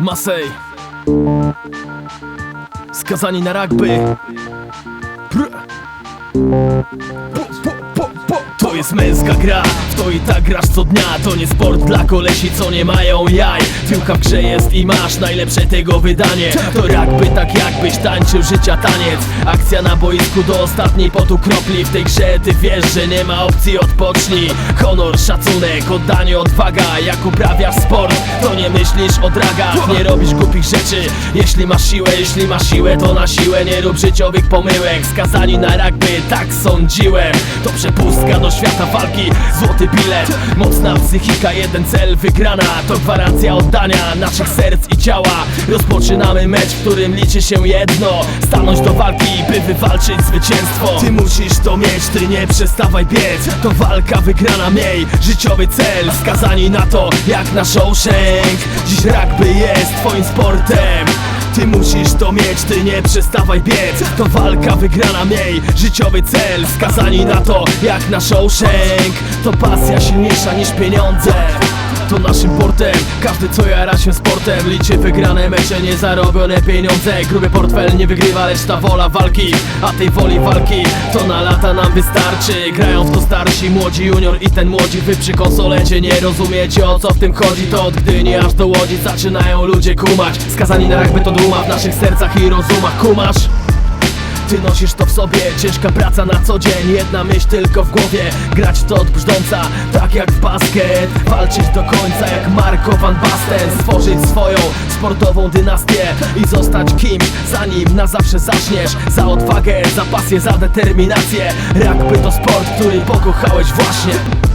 Masej Skazani na rugby Pr-. To jest męska gra, w to i tak grasz co dnia. To nie sport dla kolesi, co nie mają jaj. Piłka w grze jest i masz najlepsze tego wydanie. To rugby tak jakbyś tańczył życia taniec. Akcja na boisku do ostatniej potu kropli. W tej grze ty wiesz, że nie ma opcji odpocznij. Honor, szacunek, oddanie, odwaga. Jak uprawiasz sport, to nie myślisz o dragach. Nie robisz głupich rzeczy, jeśli masz siłę Jeśli masz siłę, to na siłę Nie rób życiowych pomyłek. Skazani na rugby, tak sądziłem. To przepustka do świata walki. Złoty bilet, mocna psychika Jeden cel, wygrana. To gwarancja oddania naszych serc i ciała. Rozpoczynamy mecz, w którym liczy się jedno. Stanąć do walki, by wywalczyć zwycięstwo. Ty musisz to mieć, ty nie przestawaj biec. To walka wygrana, miej życiowy cel. Skazani na to, jak na Shawshank Dziś rugby jest twoim sportem ty musisz to mieć, ty nie przestawaj biec. To walka wygrana, miej życiowy cel. Skazani na to, jak na Shawshank To pasja silniejsza niż pieniądze to naszym portem. Każdy co jara się sportem. Liczy wygrane mecze, nie zarobione pieniądze. Gruby portfel nie wygrywa, lecz ta wola walki. A tej woli walki to na lata nam wystarczy. Grają w to starsi, młodzi junior i ten młodzi. Wy przy konsolecie nie rozumiecie o co w tym chodzi. To od Gdyni aż do Łodzi zaczynają ludzie kumać. Skazani na jakby to duma w naszych sercach i rozumach Kumasz? Ty nosisz to w sobie, ciężka praca na co dzień Jedna myśl tylko w głowie, grać to od brzdąca Tak jak w basket, walczyć do końca jak Marco Van Basten. Stworzyć swoją sportową dynastię i zostać kimś Zanim na zawsze zaczniesz. Za odwagę, za pasję, za determinację. Rugby to sport, który pokochałeś właśnie